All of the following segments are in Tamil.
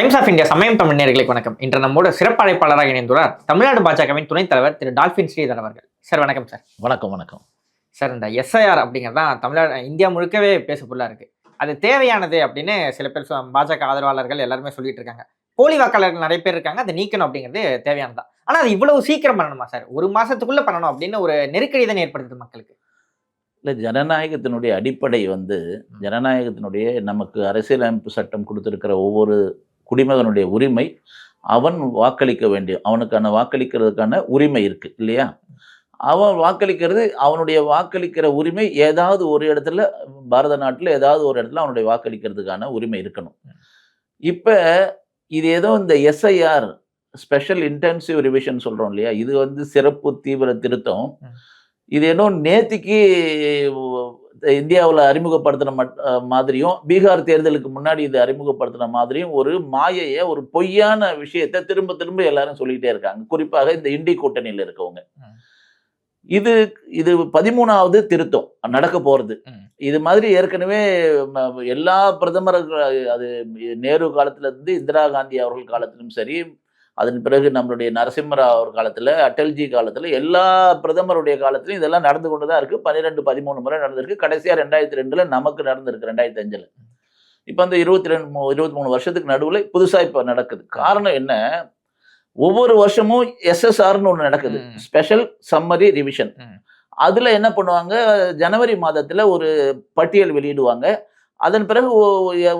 டைம்ஸ் ஆஃப் இந்தியா சமயம் தமிழ் நேயர்களுக்கு வணக்கம். இன்று நம்மோடு சிறப்பு அழைப்பாளராக இணைந்துள்ளார் தமிழ்நாடு பாஜகவின் துணைத் தலைவர் திரு டால்பின் ஸ்ரீதர் அவர்கள். சார் வணக்கம் சார். வணக்கம் வணக்கம். சார் இந்த எஸ்ஐஆர் அப்படிங்கிறது தான் தமிழ்நாடு இந்தியா முழுக்கவே பேசப்பொருளா இருக்கு. அது தேவையானது அப்படின்னு சில பேர் பாஜக ஆதரவாளர்கள் எல்லாருமே சொல்லிட்டு இருக்காங்க. போலி வாக்காளர்கள் நிறைய பேர் இருக்காங்க அதை நீக்கணும் அப்படிங்கிறது தேவையானதா? ஆனா அது இவ்வளவு சீக்கிரம் பண்ணணுமா சார்? ஒரு மாசத்துக்குள்ள பண்ணணும் அப்படின்னு ஒரு நெருக்கடி தான் ஏற்படுத்துது மக்களுக்கு. இல்லை ஜனநாயகத்தினுடைய அடிப்படை வந்து ஜனநாயகத்தினுடைய நமக்கு அரசியலமைப்பு சட்டம் கொடுத்திருக்கிற ஒவ்வொரு குடிமகனுடைய உரிமை அவன் வாக்களிக்க வேண்டிய அவனுக்கான வாக்களிக்கிறதுக்கான உரிமை இருக்கு இல்லையா? அவன் வாக்களிக்கிறது அவனுடைய வாக்களிக்கிற உரிமை ஏதாவது ஒரு இடத்துல பாரத நாட்டில் ஏதாவது ஒரு இடத்துல அவனுடைய வாக்களிக்கிறதுக்கான உரிமை இருக்கணும். இப்போ இது ஏதோ இந்த எஸ்ஐஆர் ஸ்பெஷல் இன்டென்சிவ் ரிவிஷன் சொல்கிறோம் இல்லையா? இது வந்து சிறப்பு தீவிர திருத்தம். இது ஏதோ நேத்திக்கு இந்தியாவில் அறிமுகப்படுத்தின மாதிரியும் பீகார் தேர்தலுக்கு முன்னாடி இது அறிமுகப்படுத்தின மாதிரியும் ஒரு மாயையை ஒரு பொய்யான விஷயத்தை திரும்ப திரும்ப எல்லாரும் சொல்லிக்கிட்டே இருக்காங்க குறிப்பாக இந்த இண்டி கூட்டணியில் இருக்கவங்க. இது இது பதிமூணாவது திருத்தம் நடக்க போறது ம். இது மாதிரி ஏற்கனவே எல்லா பிரதமர்கள் அது நேரு காலத்துல இருந்து இந்திரா காந்தி அவர்கள் காலத்திலும் சரி அதன் பிறகு நம்மளுடைய நரசிம்மராவ் அவர் காலத்துல அடல்ஜி காலத்துல எல்லா பிரதமருடைய காலத்திலும் இதெல்லாம் நடந்து கொண்டு தான் இருக்கு. பன்னிரெண்டு பதிமூணு முறை நடந்திருக்கு. கடைசியா ரெண்டாயிரத்தி ரெண்டுல நமக்கு நடந்திருக்கு ரெண்டாயிரத்தி அஞ்சுல. இப்போ அந்த இருபத்தி ரெண்டு இருபத்தி மூணு வருஷத்துக்கு நடுவுல புதுசா இப்ப நடக்குது. காரணம் என்ன? ஒவ்வொரு வருஷமும் எஸ்எஸ்ஆர்னு ஒன்று நடக்குது. Special summary revision. அதுல என்ன பண்ணுவாங்க? ஜனவரி மாதத்துல ஒரு பட்டியல் வெளியிடுவாங்க. அதன் பிறகு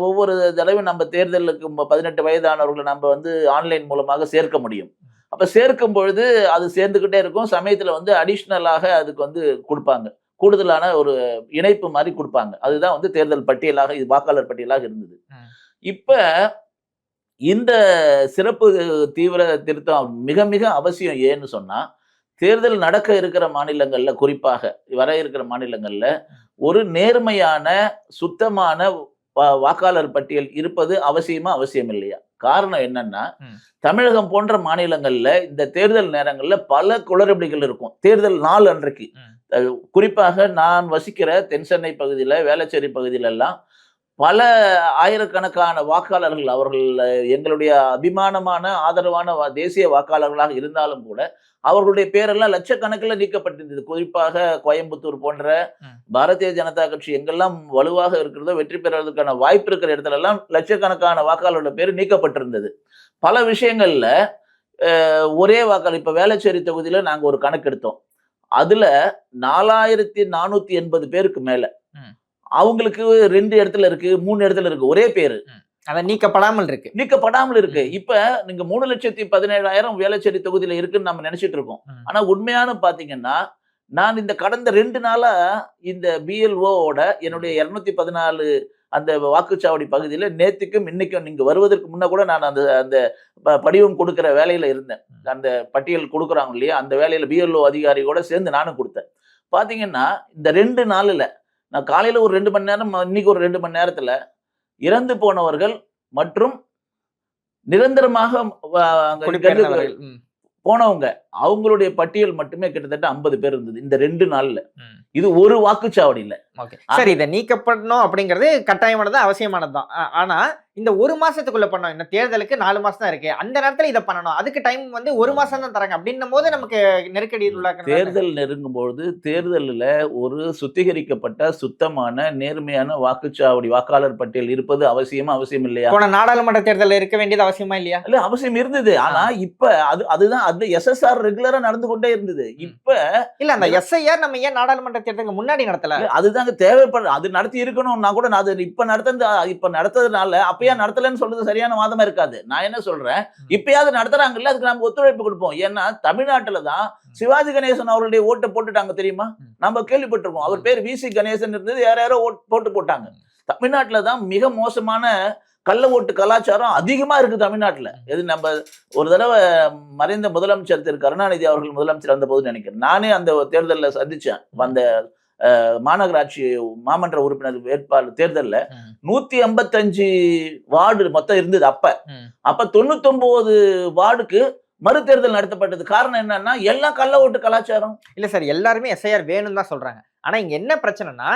ஒவ்வொரு தடவை நம்ம தேர்தலுக்கு பதினெட்டு வயதானவர்களை நம்ம வந்து ஆன்லைன் மூலமாக சேர்க்க முடியும். அப்ப சேர்க்கும் பொழுது அது சேர்ந்துக்கிட்டே இருக்கும். சமயத்துல வந்து அடிஷ்னலாக அதுக்கு வந்து கொடுப்பாங்க. கூடுதலான ஒரு இணைப்பு மாதிரி கொடுப்பாங்க. அதுதான் வந்து தேர்தல் பட்டியலாக இது வாக்காளர் பட்டியலாக இருந்தது. இப்ப இந்த சிறப்பு தீவிர திருத்தம் மிக மிக அவசியம் ஏன்னு சொன்னா தேர்தல் நடக்க இருக்கிற மாநிலங்கள்ல குறிப்பாக வர இருக்கிற மாநிலங்கள்ல ஒரு நேர்மையான சுத்தமான வாக்காளர் பட்டியல் இருப்பது அவசியமா அவசியம் இல்லையா காரணம் என்னன்னா. தமிழகம் போன்ற மாநிலங்கள்ல இந்த தேர்தல் நேரங்கள்ல பல குளறுபடிகள் இருக்கும். தேர்தல் நாள் அன்றைக்கு. குறிப்பாக நான் வசிக்கிற தென்சென்னை பகுதியில வேளச்சேரி பகுதியில எல்லாம் பல ஆயிரக்கணக்கான வாக்காளர்கள் அவர்கள் எங்களுடைய அபிமானமான ஆதரவான தேசிய வாக்காளர்களாக இருந்தாலும் கூட அவர்களுடைய பேரெல்லாம் லட்சக்கணக்கில் நீக்கப்பட்டிருந்தது குறிப்பாக கோயம்புத்தூர் போன்ற. பாரதிய ஜனதா கட்சி எங்கெல்லாம் வலுவாக இருக்கிறதோ வெற்றி பெறுவதற்கான வாய்ப்பு இருக்கிற இடத்துல எல்லாம் லட்சக்கணக்கான வாக்காளரோட பேர் நீக்கப்பட்டிருந்தது பல விஷயங்கள்ல ஒரே வாக்காளர் இப்ப வேளச்சேரி தொகுதியில நாங்க ஒரு கணக்கு எடுத்தோம் அதுல நாலாயிரத்தி நானூத்தி எண்பது பேருக்கு மேல. அவங்களுக்கு ரெண்டு இடத்துல இருக்கு மூணு இடத்துல இருக்கு ஒரே பேரு. அதை நீக்கப்படாமல் இருக்கு. நீக்கப்படாமல் இருக்கு. இப்ப நீங்க மூணு லட்சத்தி பதினேழாயிரம் வேளச்சேரி தொகுதியில இருக்குன்னு நம்ம நினைச்சிட்டு இருக்கோம். ஆனா உண்மையான பாத்தீங்கன்னா நான் இந்த கடந்த ரெண்டு நாளா இந்த பிஎல்ஓட என்னுடைய இருநூத்தி பதினாலு அந்த வாக்குச்சாவடி பகுதியில நேத்துக்கும் இன்னைக்கும் நீங்க வருவதற்கு முன்ன கூட நான் அந்த அந்த படிவம் கொடுக்கிற வேலையில இருந்தேன். அந்த பட்டியல் கொடுக்குறாங்க இல்லையா? அந்த வேலையில பிஎல்ஓ அதிகாரியோட சேர்ந்து நானும் கொடுத்தேன். பாத்தீங்கன்னா இந்த ரெண்டு நாள்ல நான் காலையில ஒரு ரெண்டு மணி நேரம் இன்னைக்கு ஒரு ரெண்டு மணி நேரத்துல இறந்து போனவர்கள் மற்றும் நிரந்தரமாக. போனவங்க அவங்களுடைய பட்டியல் மட்டுமே கிட்டத்தட்ட ஐம்பது பேர் இருந்தது இந்த ரெண்டு நாள்ல. இது ஒரு வாக்குச்சாவடியில ஓகே சரி இதை நீக்கப்படணும் அப்படிங்கிறது கட்டாயமானது அவசியமானது தான் ஆனா இந்த ஒரு மாசத்துக்குள்ள பண்ணோம் இந்த தேர்தலுக்கு நாலு மாசம் தான் இருக்கு. அந்த நேரத்துல இதை பண்ணணும். அதுக்கு டைம் வந்து ஒரு மாசம் தான் தராங்க. அப்படின்னும் போது நமக்கு நெருக்கடி தேர்தல் நெருங்கும் பொழுது தேர்தலில் ஒரு சுத்திகரிக்கப்பட்ட சுத்தமான நேர்மையான வாக்குச்சாவடி வாக்காளர் பட்டியல் இருப்பது அவசியமா அவசியம் இல்லையா? போன நாடாளுமன்ற தேர்தலில் இருக்க வேண்டியது அவசியமா இல்லையா? இல்ல அவசியம் இருந்தது. ஆனா இப்ப அது அதுதான் அது எஸ்எஸ்ஆர் ரெகுலரா நடந்து கொண்டே இருந்தது. இப்ப இல்ல அந்த எஸ்ஐஆர் நம்ம ஏன் நாடாளுமன்ற தேர்தலுக்கு முன்னாடி நடத்தல? இல்ல, அதுதாங்க தேவைப்படுற அது நடத்தி இருக்கணும்னா கூட நான் அது இப்ப நடத்த இப்ப நடத்ததுனால அப்பயா நடத்தலன்னு சொல்றது சரியான வாதமா இருக்காது. நான் என்ன சொல்றேன்? இப்பயாவது நடத்துறாங்கல்ல அதுக்கு நம்ம ஒத்துழைப்பு கொடுப்போம். ஏன்னா தமிழ்நாட்டுல தான் சிவாஜி கணேசன் அவருடைய ஓட்டை போட்டுட்டாங்க தெரியுமா. நம்ம கேள்விப்பட்டிருக்கோம் அவர் பேர் வி சி கணேசன் இருந்தது யார் யாரோ ஓட் போட்டு போட்டாங்க. தமிழ்நாட்டுல தான் மிக மோசமான கள்ள ஓட்டு கலாச்சாரம் அதிகமா இருக்கு தமிழ்நாட்டுல. இது நம்ம ஒரு தடவை மறைந்த முதலமைச்சர் திரு. கருணாநிதி அவர்கள் முதலமைச்சர் வந்த போது நினைக்கிறேன். நானே அந்த தேர்தலில் சந்திச்சேன். அந்த மாநகராட்சி மாமன்ற உறுப்பினர் வேட்பாளர் தேர்தல்ல. நூத்தி ஐம்பத்தஞ்சு வார்டு மொத்தம் இருந்தது அப்ப. அப்ப தொண்ணூத்தொன்பது வார்டுக்கு மறுதேர்தல் நடத்தப்பட்டது. காரணம் என்னன்னா எல்லாம் கள்ள ஓட்டு கலாச்சாரம். இல்ல சார் எல்லாருமே எஸ்ஐஆர் வேணும் தான் சொல்றாங்க. ஆனா இங்க என்ன பிரச்சனைனா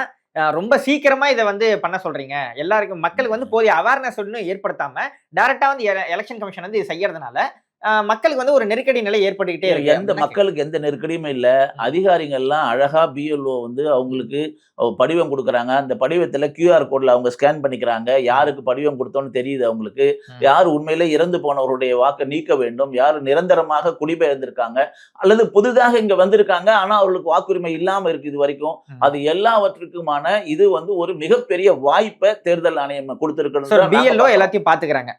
ரொம்ப சீக்கிரமா இதை வந்து பண்ண சொல்றீங்க. எல்லாருக்கும் மக்களுக்கு வந்து போதிய அவேர்னஸ் ஒன்றும் ஏற்படுத்தாம டைரக்டா வந்து எலெக்ஷன் கமிஷன் வந்து இது செய்யறதுனால மக்களுக்கு வந்து ஒரு நெருக்கடி நிலை ஏற்பட்டுக்கிட்டே இருக்கு. எந்த மக்களுக்கு எந்த நெருக்கடியுமே இல்ல. அதிகாரிகள்லாம் அழகா பிஎல்ஓ வந்து அவங்களுக்கு படிவம் கொடுக்குறாங்க. அந்த படிவத்துல கியூஆர் கோட்ல அவங்க ஸ்கேன் பண்ணிக்கிறாங்க. யாருக்கு படிவம் கொடுத்தோன்னு தெரியுது அவங்களுக்கு. யார் உண்மையிலே இறந்து போனவருடைய வாக்கை நீக்க வேண்டும்? யார் நிரந்தரமாக குடிபெயர்ந்திருக்காங்க? அல்லது புதிதாக இங்க வந்திருக்காங்க. ஆனா அவர்களுக்கு வாக்குரிமை இல்லாம இருக்கு இது வரைக்கும். அது எல்லாவற்றுக்குமான இது வந்து ஒரு மிகப்பெரிய வாய்ப்பை தேர்தல் ஆணையம் கொடுத்திருக்கணும் பிஎல்ஓ எல்லாத்தையும் பாத்துக்கிறாங்க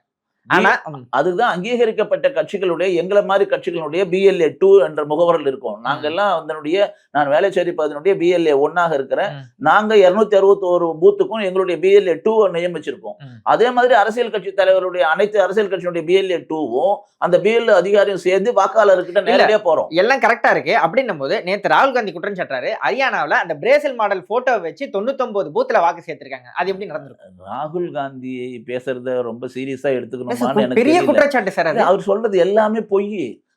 ஆனா அதுதான் அங்கீகரிக்கப்பட்ட கட்சிகளுடைய எங்களை மாதிரி கட்சிகளுடைய பிஎல்ஏ டூ என்ற முகவரில் இருக்கோம். நாங்க எல்லாம் அதனுடைய நான் வேலைச்சேரி பகுதியினுடைய பிஎல்ஏ ஒன்னாக இருக்கிறேன். நாங்க இருநூத்தி அறுபத்தோரு பூத்துக்கும் எங்களுடைய பிஎல்ஏ டூ நியமிச்சிருக்கோம். அதே மாதிரி அரசியல் கட்சி தலைவருடைய அனைத்து அரசியல் கட்சியினுடைய பிஎல்ஏ டூவும் அந்த பிஎல்ஏ அதிகாரியும் சேர்ந்து வாக்காளர்கிட்ட நேரடியா போறோம். எல்லாம் கரெக்டா இருக்கு. அப்படின்னும் போது நேத்து ராகுல் காந்தி குற்றம் சாட்டுறாரு. ஹரியானாவுல அந்த பிரேசில் மாடல் போட்டோ வச்சு தொண்ணூத்தொன்பது பூத்துல வாக்கு சேர்த்திருக்காங்க. அது எப்படி நடந்திருக்கும்? ராகுல் காந்தி பேசுறத ரொம்ப சீரியஸா எடுத்துக்கணுமான்னு பெரிய. குற்றச்சாட்டு சார் அது அவர் சொல்றது எல்லாமே பொய்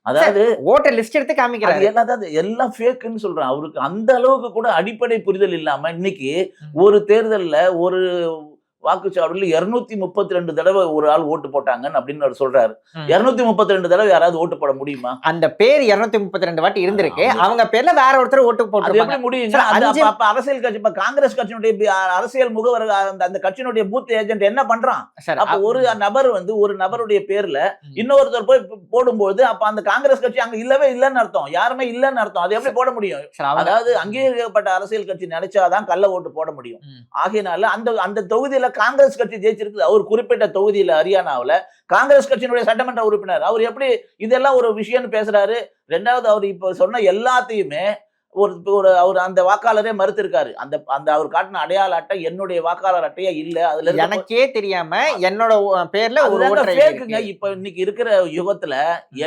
அதாவது ஓட்டர் லிஸ்ட் எடுத்து காமிக்கிறாரு அதாவது எல்லாம் ஃபேக்குன்னு சொல்றேன் அவருக்கு அந்த அளவுக்கு கூட அடிப்படை புரிதல் இல்லாம இன்னைக்கு. ஒரு தேர்தல்ல ஒரு வாக்குச்சாவடியில் இருநூத்தி முப்பத்தி ரெண்டு தடவை ஒரு ஆள் ஓட்டு போட்டாங்கன்னு அப்படின்னு அவர் சொல்றாரு. இருநூத்தி முப்பத்தி ரெண்டு தடவை யாராவது ஓட்டு போட முடியுமா? அந்த பேர் இருநூத்தி முப்பத்தி ரெண்டு வாட்டி இருந்திருக்கு. அவங்க பேர்ல வேற ஒருத்தர் ஓட்டு எப்படி அப்ப- அப்ப அரசியல் கட்சி இப்ப காங்கிரஸ் கட்சியினுடைய அரசியல் முகவர் அந்த அந்த கட்சியினுடைய பூத் ஏஜென்ட் என்ன பண்றான்? அப்ப ஒரு நபர் வந்து ஒரு நபருடைய பேர்ல. இன்னொருத்தர் போய் போடும்போது அப்ப அந்த காங்கிரஸ் கட்சி அங்க இல்லவே இல்லைன்னு அர்த்தம். யாருமே இல்லைன்னு அர்த்தம். அது எப்படி போட முடியும்? அதாவது அங்கீகரிக்கப்பட்ட அரசியல் கட்சி நினைச்சாதான் கள்ள ஓட்டு போட முடியும். ஆகையினால அந்த அந்த தொகுதியில காங்கிரஸ் கட்சி ஜெயிச்சிருக்குது. அவர் குறிப்பிட்ட தொகுதியில ஹரியானாவில் காங்கிரஸ் கட்சியினுடைய சட்டமன்ற உறுப்பினர். அவர் எப்படி இதெல்லாம் ஒரு விஷயம்னு பேசுறாரு? ரெண்டாவது அவர் இப்போ சொன்ன எல்லாத்தையுமே ஒரு ஒரு அவர் அந்த வாக்காளரே மறுத்திருக்காரு. அந்த அந்த அவர் காட்டின அடையாள அட்டை என்னுடைய வாக்காளர் அட்டையே இல்ல? அதுல எனக்கே தெரியாம என்னோட பேர்ல ஒரு அதுதாங்க ஓட்டர் fake ஐடி ங்க. இப்ப இன்னைக்கு இருக்கிற யுகத்துல